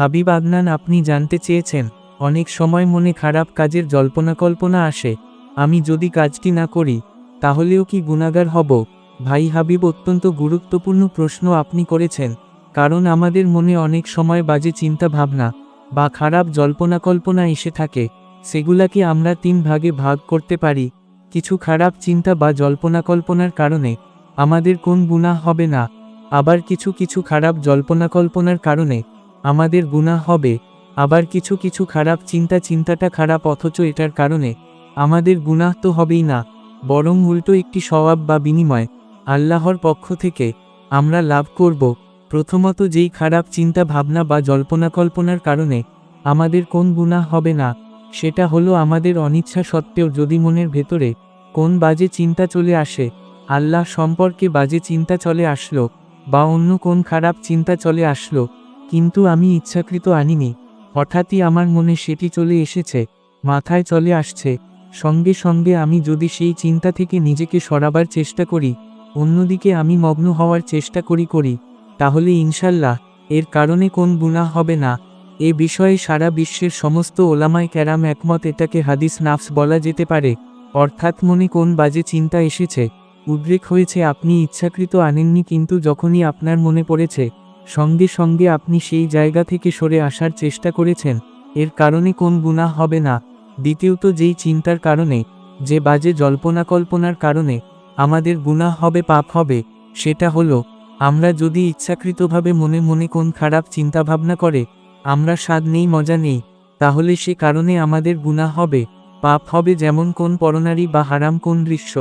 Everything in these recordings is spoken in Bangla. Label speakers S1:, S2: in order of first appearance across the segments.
S1: হাবিব আদনান, আপনি জানতে চেয়েছেন, অনেক সময় মনে খারাপ কাজের জল্পনা কল্পনা আসে। আমি যদি কাজটি না করি, তাহলেও কি গুণাগার হব? ভাই হাবিব, অত্যন্ত গুরুত্বপূর্ণ প্রশ্ন আপনি করেছেন, কারণ আমাদের মনে অনেক সময় বাজে চিন্তা ভাবনা বা খারাপ জল্পনা কল্পনা এসে থাকে। সেগুলাকে আমরা তিন ভাগে ভাগ করতে পারি, কিছু খারাপ চিন্তা বা জল্পনা কল্পনার কারণে। আমাদের কোন গুনাহ হবে না, আবার কিছু কিছু খারাপ জল্পনা কল্পনার কারণে। আমাদের গুনাহ হবে, আবার কিছু কিছু খারাপ চিন্তা চিন্তাটা খারাপ অথচ এটার কারণে, আমাদের গুনাহ তো হবেই না, বরং উল্টো একটি স্বভাব বা বিনিময়, আল্লাহর পক্ষ থেকে, আমরা লাভ করব, প্রথমত যেই খারাপ চিন্তা ভাবনা বা জল্পনা কল্পনার কারণে, আমাদের কোন গুনাহ হবে না, সেটা হলো আমাদের অনিচ্ছা সত্ত্বেও যদি মনের ভেতরে, কোন বাজে চিন্তা চলে আসে, আল্লাহ সম্পর্কে বাজে চিন্তা চলে আসলো, বা অন্য কোন খারাপ চিন্তা চলে আসলো কিন্তু আমি ইচ্ছাকৃত আনিনি। হঠাৎই আমার মনে সেটি চলে এসেছে, মাথায় চলে আসছে। সঙ্গে সঙ্গে আমি যদি সেই চিন্তা থেকে নিজেকে সরাবার চেষ্টা করি, অন্যদিকে আমি মগ্ন হওয়ার চেষ্টা করি করি, তাহলে ইনশাল্লাহ, এর কারণে কোন গুনাহ হবে না। এ বিষয়ে সারা বিশ্বের সমস্ত ওলামায় ক্যারাম একমত এটাকে হাদিস নাফস বলা যেতে পারে। অর্থাৎ মনে কোন বাজে চিন্তা এসেছে? উদ্রেক হয়েছে, আপনি ইচ্ছাকৃত আনেননি কিন্তু যখনই আপনার মনে পড়েছে। সঙ্গে সঙ্গে আপনি সেই জায়গা থেকে সরে আসার চেষ্টা করেছেন, এর কারণে কোন গুনাহ হবে না। দ্বিতীয়ত যেই চিন্তার কারণে, যে বাজে জল্পনা কল্পনার কারণে আমাদের গুনাহ হবে, পাপ হবে, সেটা হলো, আমরা যদি ইচ্ছাকৃতভাবে মনে মনে কোন খারাপ চিন্তাভাবনা করে, আমরা স্বাদ নেই, মজা নেই, তাহলে সে কারণে আমাদের গুনাহ হবে, পাপ হবে যেমন কোন পরনারী বা হারাম কোন দৃশ্য।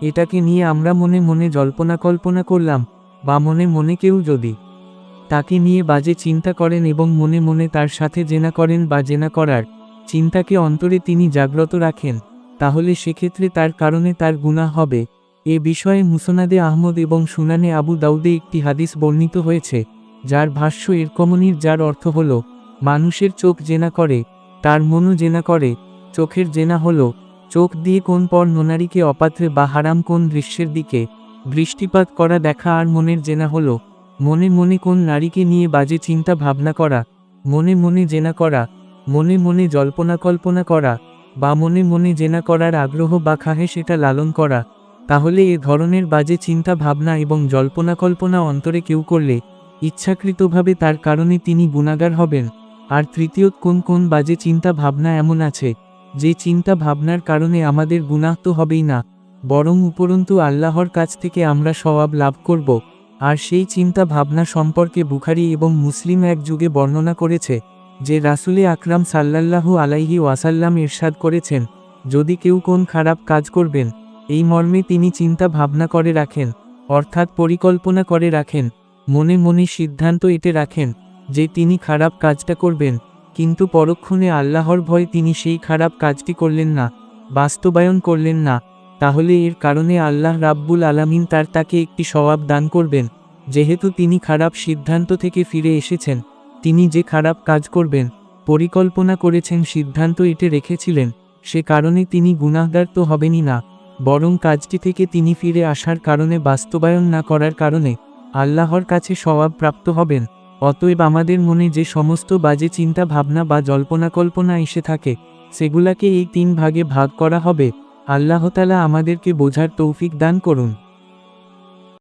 S1: এটাকে নিয়ে আমরা মনে মনে জল্পনা কল্পনা করলাম, বা মনে মনে কেউ যদি তাকে নিয়ে বাজে চিন্তা করেন এবং মনে মনে তার সাথে জেনা করেন বা জেনা করার চিন্তাকে অন্তরে তিনি জাগ্রত রাখেন, তাহলে সেক্ষেত্রে তার কারণে তার গুনাহ হবে। এ বিষয়ে মুসনাদে আহমদ এবং সুনানে আবু দাউদে একটি হাদিস বর্ণিত হয়েছে, যার ভাষ্য এরকমনির যার অর্থ হল, মানুষের চোখ জেনা করে, তার মনও জেনা করে, চোখের জেনা হল, চোখ দিয়ে কোন পর নোনারিকে অপাত্রে বা হারাম কোন দৃশ্যের দিকে, দৃষ্টিপাত করা দেখা আর মনের জেনা হল। মনে মনে কোন নারীকে নিয়ে বাজে চিন্তা ভাবনা করা, মনে মনে জেনা করা, মনে মনে জল্পনা কল্পনা করা, বা মনে মনে জেনা করার আগ্রহ বা খাহে সেটা লালন করা, তাহলে এ ধরনের বাজে চিন্তা ভাবনা এবং জল্পনা কল্পনা অন্তরে কেউ করলে, ইচ্ছাকৃতভাবে তার কারণে তিনি গুণাগার হবেন। আর তৃতীয়ত, কোন কোন বাজে চিন্তা ভাবনা এমন আছে, যে চিন্তা ভাবনার কারণে আমাদের গুনাহ তো হবেই না, বরং উপরন্তু আল্লাহর কাছ থেকে আমরা সওয়াব লাভ করব। আর সেই চিন্তা ভাবনা সম্পর্কে বুখারি এবং মুসলিম এক যুগে বর্ণনা করেছে, যে রাসুলে আকরাম সাল্লাল্লাহু আলাইহি ওয়াসাল্লাম ইরশাদ করেছেন, যদি কেউ কোন খারাপ কাজ করবেন, এই মর্মে তিনি চিন্তা ভাবনা করে রাখেন, অর্থাৎ পরিকল্পনা করে রাখেন, মনে মনে সিদ্ধান্ত এটে রাখেন, যে তিনি খারাপ কাজটা করবেন, কিন্তু পরক্ষণে আল্লাহর ভয়ে তিনি সেই খারাপ কাজটি করলেন না, বাস্তবায়ন করলেন না তাহলে এর কারণে আল্লাহ রাব্বুল আলামিন তার তাকে একটি সওয়াব দান করবেন, যেহেতু তিনি খারাপ সিদ্ধান্ত থেকে ফিরে এসেছেন, তিনি যে খারাপ কাজ করবেন, পরিকল্পনা করেছেন সিদ্ধান্ত এটে রেখেছিলেন, সে কারণে তিনি গুনাহগার তো হবেনই না, বরং কাজটি থেকে তিনি ফিরে আসার কারণে বাস্তবায়ন না করার কারণে আল্লাহর কাছে সওয়াব প্রাপ্ত হবেন, অতএব আমাদের মনে যে সমস্ত বাজে চিন্তা ভাবনা বা জল্পনা কল্পনা এসে থাকে, সেগুলাকে এই তিন ভাগে ভাগ করা হবে। আল্লাহতালা আমাদেরকে বোঝার তৌফিক দান করুন।